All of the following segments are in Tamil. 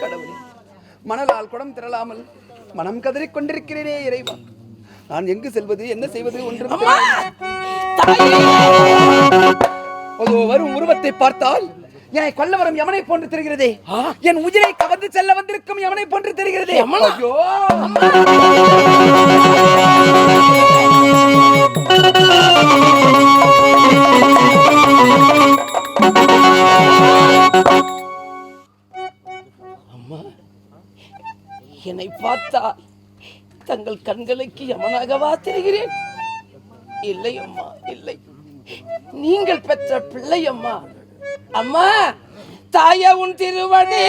கடவுளே மணலால் குடம் திரளாமல் மனம் கதறிக் கொண்டிருக்கிறேனே இறைவா. நான் எங்கு செல்வது என்ன செய்வது ஒன்று அதோ வரும் உருவத்தை பார்த்தால் என்னை கொல்ல வரும் யமனை போன்று தெரிகிறதே? என் உயிரை கவர்ந்து செல்ல வந்திருக்கும் யமனை போன்று தெரிகிறதே. ஐயோ! பார்த்தால் தங்கள் கண்களுக்கு யமனாகவா தெரிகிறேன். இல்லை அம்மா இல்லை. நீங்கள் பெற்ற பிள்ளை அம்மா. அம்மா தாய உன் திருவடி.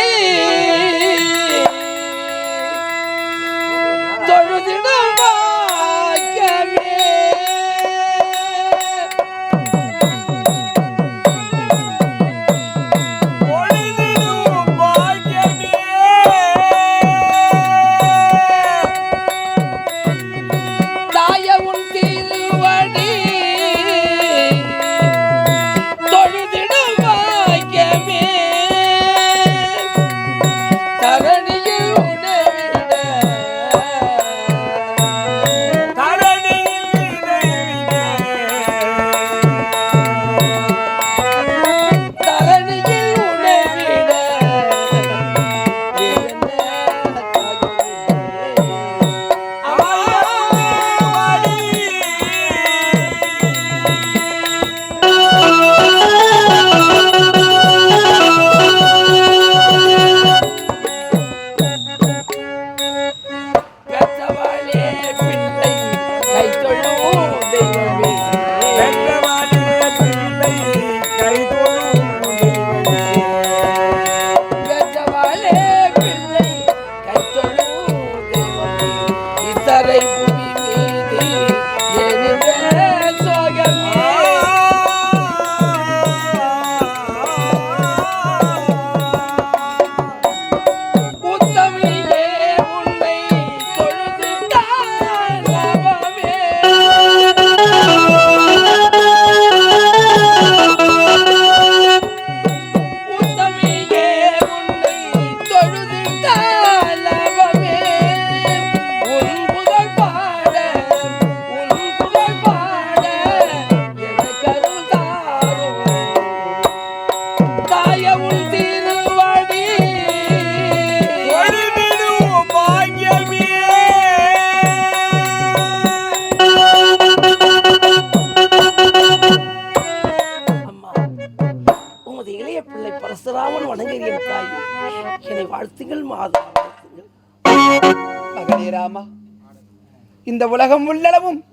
இந்த உலகம் உள்ளளவும்.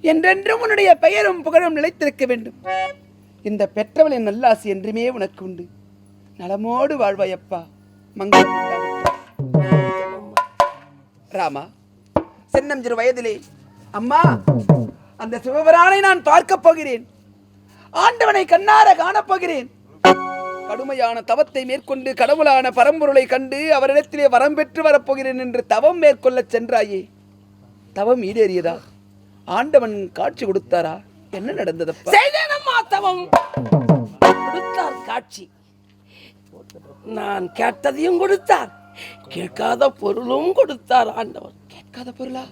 என்றென்றும் உன்னுடைய பெயரும் புகழும் நிலைத்திருக்க வேண்டும். இந்த பெற்றவளின் நல்லாசி என்றுமே உனக்கு உண்டு. நலமோடு வாழ்வாயப்பா. மங்களம் ராமா சின்னஞ்சிறு வயதிலே அம்மா அந்த சிவபெரானை நான் பார்க்கப் போகிறேன். ஆண்டவனை கண்ணார காணப் போகிறேன். கடுமையான தவத்தை மேற்கொண்டு கடவுளான பரம்பொருளை கண்டு அவரிடத்திலே வரம் பெற்று வரப்போகிறேன் என்று தவம் மேற்கொள்ளச் சென்றாயே. தவம் ஈடேறியதா? ஆண்டவன் காட்சி கொடுத்தாரா? என்ன நடந்ததப்பா? செய்தேனம்மா தவம். கொடுத்தார் காட்சி. நான் கேட்டதையும் கொடுத்தார். கேட்காத பொருளும் கொடுத்தார் ஆண்டவர். கேட்காத பொருளா?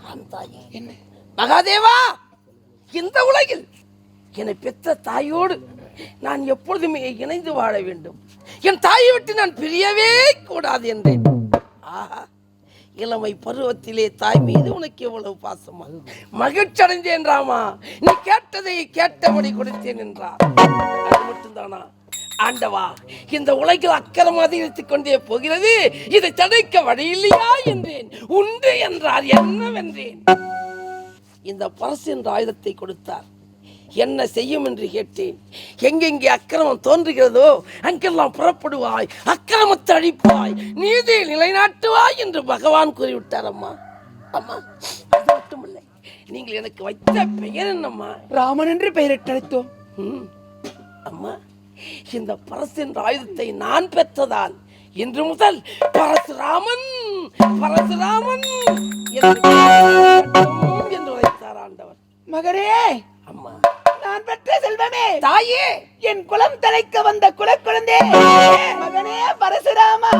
என்ன? மகாதேவா இந்த உலகில் என்னை பெற்ற தாயோடு நான் எப்பொழுதுமே இணைந்து வாழ வேண்டும். என் தாயை விட்டு நான் பிரியவே கூடாது என்றேன். ஆஹா. இளமை பருவத்திலே தாய் மீது உனக்கு எவ்வளவு பாசமா மகிழ்ச்சி அடைந்தேன் ராமா நீ கேட்டதை கேட்டபடி கொடுத்தேன் என்றார். அது மட்டும்தானா? ஆண்டவா இந்த உலகில் அக்கறம் அதிகரித்துக் கொண்டே போகிறது இதை தடுக்க வழி இல்லையா என்றேன். உண்டு என்றார் என்னவென்றேன். இந்த பரசு என்ற ஆயுதத்தை கொடுத்தார். என்ன செய்யும் என்று கேட்டேன். எங்கெங்கே அக்கிரமம் தோன்றுகிறதோ அங்கெல்லாம் புறப்படுவாய் அக்கிரமத்தை அழிப்பாய் நீதியை நிலைநாட்டுவாய் என்று பகவான் கூறிவிட்டார் அம்மா. அம்மா அது மட்டுமில்லை. நீங்கள் எனக்கு வைத்த பெயர் என்னம்மா? ராமன் என்று பெயரிட்டழைத்தோம். அம்மா இந்த பரசு என்ற ஆயுதத்தை நான் பெற்றதால் இன்று முதல் பரசுராமன் பரசுராமன் என்று வைத்தார் ஆண்டவர். மகரே நான் பெற்ற செல்வமே. தாயே என் குலம் தலைக்க வந்த குலக்குழந்தே. மகனே பரசுராமா.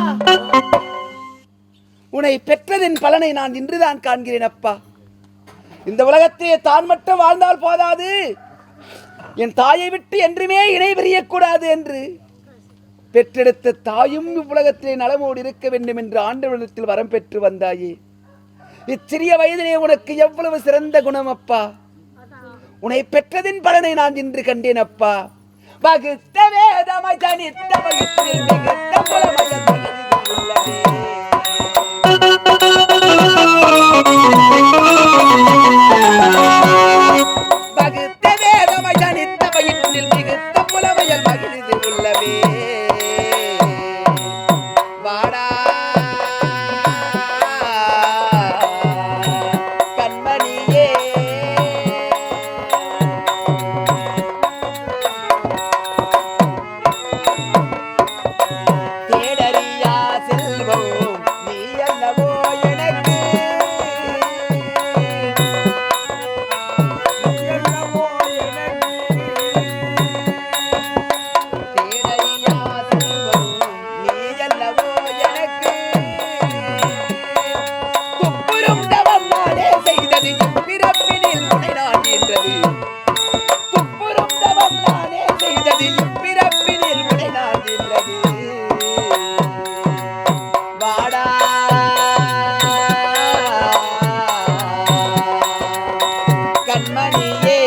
உன்னை பெற்றதின் பலனை நான் இன்றுதான் காண்கிறேன் அப்பா. இந்த உலகத்திலே தான் மட்டும் வாழ்ந்தால் போதாது. என் தாயை விட்டு என்றுமே இணை பிரியக்கூடாது என்று பெற்றெடுத்த தாயும் இவ்வுலகத்திலே நலமோடு இருக்க வேண்டும் என்று ஆண்டவனிடத்தில் வரம் பெற்று வந்தாயே. இச்சிறிய வயதிலே உனக்கு எவ்வளவு சிறந்த குணம் அப்பா. உன்னை பெற்றதின் பலனை நான் இன்று கண்டேன் அப்பா. வகுத்த வேதமாய் தனித்த வகுத்தில் மிகுத்த புலமையல் நானே பிறப்பினில் உனை வாடா. கண்மணியே.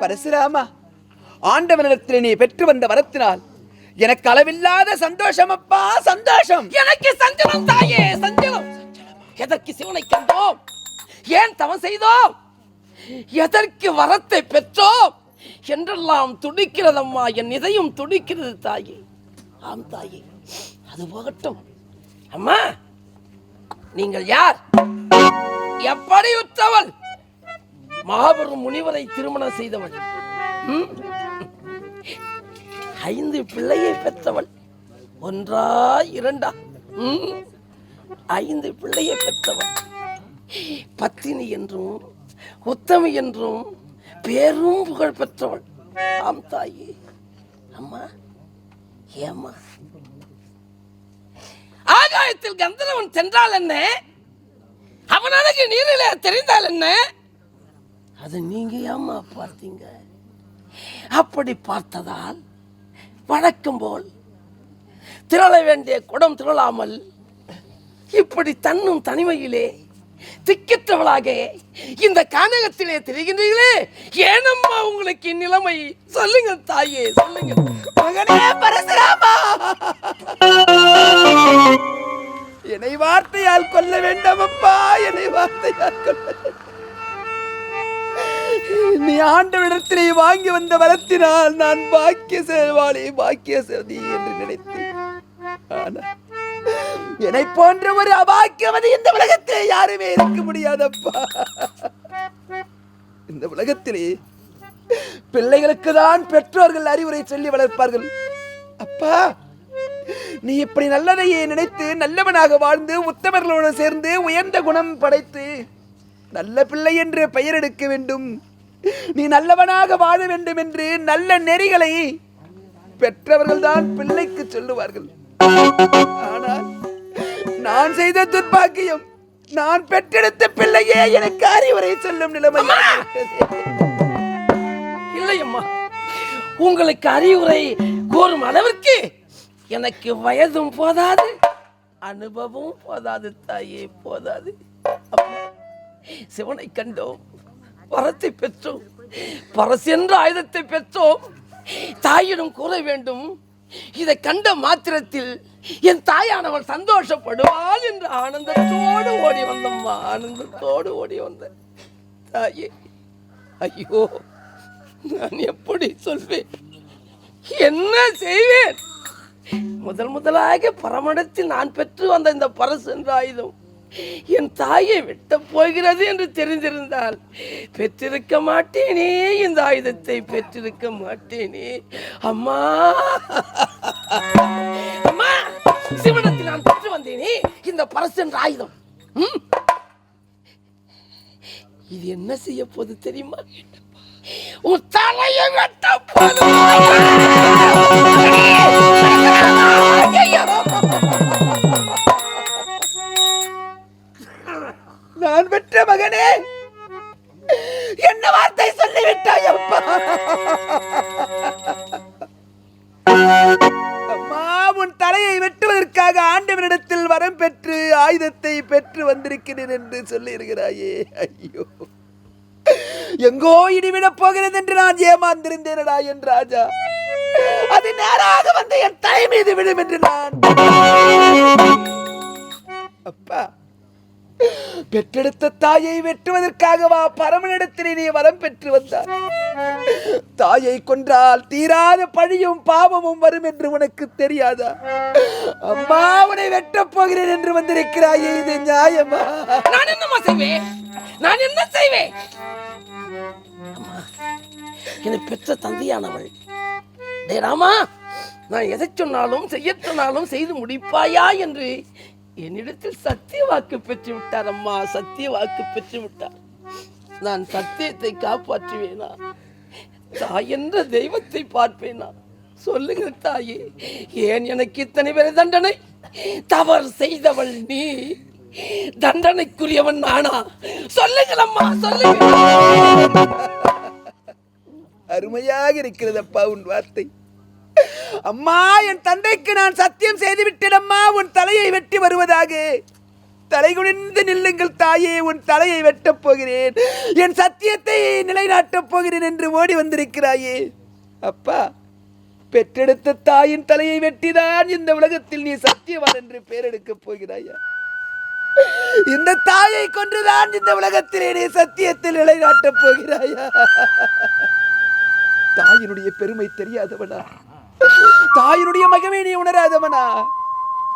பரசுராமா ஆண்டவனிடத்தில் நீ பெற்று வந்த வரத்தினால் எனக்கு அளவில்லாத சந்தோஷம் அப்பா சந்தோஷம். எனக்கு சஞ்சலம் தாயே சஞ்சலம். எதற்கு சிவனை கண்டோம்? ஏன் தவம் செய்தோம்? எதற்கு வரத்தை பெற்றோம்? என்றெல்லாம் துடிக்கிறதம்மா என் இதயம் துடிக்கிறது தாயே. ஆம் தாயே. அது போகட்டும். அம்மா நீங்கள் யார்? எப்படி உற்றவள்? மாபெரும் முனிவரை திருமணம் செய்தவள். ஐந்து பிள்ளையை பெற்றவள் ஒன்றா இரண்டா? ம்? ஐந்து பிள்ளையை பெற்றவள் பத்தினி என்றும் உத்தமி என்றும் பேரும் புகழ் பெற்றவள். ஆம் தாயி. அம்மா ஏம்மா? ஆகாயத்தில் கந்தரவன் சென்றால் என்ன? அவன் அழகு நீரிலே தெரிந்தால் என்ன? அது நீங்க ஏம்மா பார்த்தீங்க? அப்படி பார்த்ததால் வழக்கம் போல். திரள வேண்டிய குடம் திரளாமல் இப்படி தன்னும் தனிமையிலே திக்கற்றவளாக இந்த கானகத்திலே தெரிகின்றீர்களே. ஏனம்மா உங்களுக்கு இந்நிலைமை? சொல்லுங்க தாயே சொல்லுங்க மகனே பரசுராமா! என்னை வார்த்தையால் கொல்ல வேண்டாம் அப்பா என்னை வார்த்தையால் கொல்ல நீ ஆண்டவிடத்திலே வாங்கி வந்த வரத்தினால் நான் பாக்கிய செல்வாளே பாக்கிய செல்வி என்று நினைத்தேன். ஆனால் என்னை போன்ற ஒரு அபாக்கியவதி இந்த உலகத்திலே யாருமே இருக்க முடியாதப்பா. இந்த உலகத்திலே பிள்ளைகளுக்கு தான் பெற்றோர்கள் அறிவுரை சொல்லி வளர்ப்பார்கள். அப்பா நீ இப்படி நல்லதையே நினைத்து நல்லவனாக வாழ்ந்து உத்தமர்களோடு சேர்ந்து உயர்ந்த குணம் படைத்து நல்ல பிள்ளை என்று பெயர் எடுக்க வேண்டும். நீ நல்லவனாக வாழ வேண்டும் என்று நல்ல நெறிகளை பெற்றவர்கள் தான் பிள்ளைக்கு சொல்லுவார்கள். ஆனால் நான் செய்த துர்ப்பாக்கியம் நான் பெற்றெடுத்த பிள்ளையே எனக்கு அறிவுரை சொல்லும் நிலைமை இல்லை அம்மா உங்களுக்கு அறிவுரை கூறும் அளவிற்கு எனக்கு வயதும் போதாது அனுபவம் போதாது தாயே போதாது. சிவனை கண்டோம். வரத்தை பெற்றோம். பரசு என்ற ஆயுதத்தை பெற்றோம். தாயிடம் கூற வேண்டும். இதை கண்ட மாத்திரத்தில் என் தாயானவள் சந்தோஷப்படுவாள் என்று ஆனந்தத்தோடு ஓடி வந்தம்மா ஆனந்தத்தோடு ஓடி வந்தேன் தாயே ஐயோ நான் எப்படி சொல்வேன்? என்ன செய்வேன்? முதல் முதலாக பரமடத்தில் நான் பெற்று வந்த இந்த பரசு என்ற ஆயுதம் என் தாயை வெட்ட போகிறது என்று தெரிந்திருந்தால் பெற்றிருக்க மாட்டேனே இந்த ஆயுதத்தை பெற்றிருக்க மாட்டேனே. அம்மா! அம்மா! சிவனத்தில் நான் பெற்று வந்தேனே இந்த பரசு ஆயுதம். இது என்ன செய்ய போகுது தெரியுமா? உன் தலையை வெட்ட போது பெற்ற மகனே. என்ன வார்த்தை சொல்லிவிட்டாய் அப்பா? அம்மா உன் தலையை வெட்டுவதற்காக ஆண்டவனிடத்தில் வரம் பெற்று ஆயுதத்தை பெற்று வந்திருக்கிறேன் என்று சொல்லியிருக்கிறாயே. ஐயோ. எங்கோ இடிவிடப் போகிறது என்று நான் ஏமாந்திருந்தேனடா என் ராஜா. அது நேராக வந்து என் தலை மீது விடும் என்று நான் அப்பா. பெற்றெடுத்த தாயை வெட்டுவதற்காகவா பரமனிடத்திலே நீ வரம் பெற்று வந்தார் தாயை கொன்றால் தீராத பழியும் பாவமும் வரும் என்று உனக்கு தெரியாதா? அம்மா உன்னை வெட்டப் போகிறேன் என்று வந்திருக்கிறாயே இது நியாயமா? நான் என்னம்மா செய்வேன்? நான் என்ன செய்வேன்? என்னை பெற்ற தந்தையானவள். டே ராமா நான் எதை சொன்னாலும் செய்ய சொன்னாலும் செய்து முடிப்பாயா என்று என்னிடத்தில் சத்திய வாக்கு பெற்று விட்டார் அம்மா சத்திய வாக்கு பெற்று விட்டார் நான் சத்தியத்தை காப்பாற்றுவேனா? தாய் என்ற தெய்வத்தை பார்ப்பேனா? சொல்லுங்க தாயே ஏன் எனக்கு இத்தனை பேர் தண்டனை? தவறு செய்தவள் நீ. தண்டனைக்குரியவன் நானா? சொல்லுங்கள் அம்மா சொல்லுங்க அருமையாக இருக்கிறது அப்பா உன் வார்த்தை. அம்மா என் தந்தைக்கு நான் சத்தியம் செய்து விட்டேனம்மா உன் தலையை வெட்டி வருவதாக. தலை குனிந்து நில்லுங்கள் தாயே உன் தலையை வெட்டப் போகிறேன். என் சத்தியத்தை நிலைநாட்டப் போகிறேன் என்று ஓடி வந்திருக்கிறாயே. அப்பா பெற்றெடுத்த தாயின் தலையை வெட்டிதான் இந்த உலகத்தில் நீ சத்தியவான் என்று பெயரெடுக்கப் போகிறாயா? இந்த தாயை கொன்றுதான் இந்த உலகத்திலே நீ சத்தியத்தில் நிலைநாட்டப் போகிறாயா? தாயினுடைய பெருமை தெரியாதவனா? தாயினுடைய மகமே நீ உணராதவனா?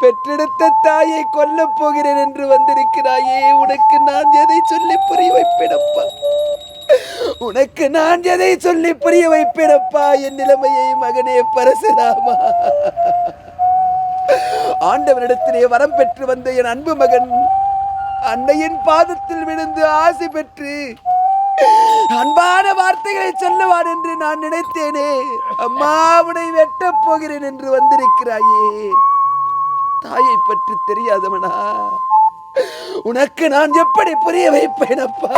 பெற்றெடுத்த தாயை கொல்லப் போகிறேன் என்று வந்திருக்கிறாயே உனக்கு நான் எதை சொல்லி புரிய வைப்பிடப்பா உனக்கு நான் எதை சொல்லி புரிய வைப்பிடப்பா என் நிலைமையை மகனே பரசுராமா. ஆண்டவனிடத்திலே வரம் பெற்று வந்த என் அன்பு மகன் அன்னையின் பாதத்தில் விழுந்து ஆசை பெற்று அன்பான வார்த்தைகளை சொல்லுவான் என்று நான் நினைத்தேனே. அம்மா உன்னை வெட்டப் போகிறேன் என்று வந்திருக்கிறாயே. தாயை பற்றி தெரியாதவனா? உனக்கு நான் எப்படி புரிய வைப்பேனப்பா?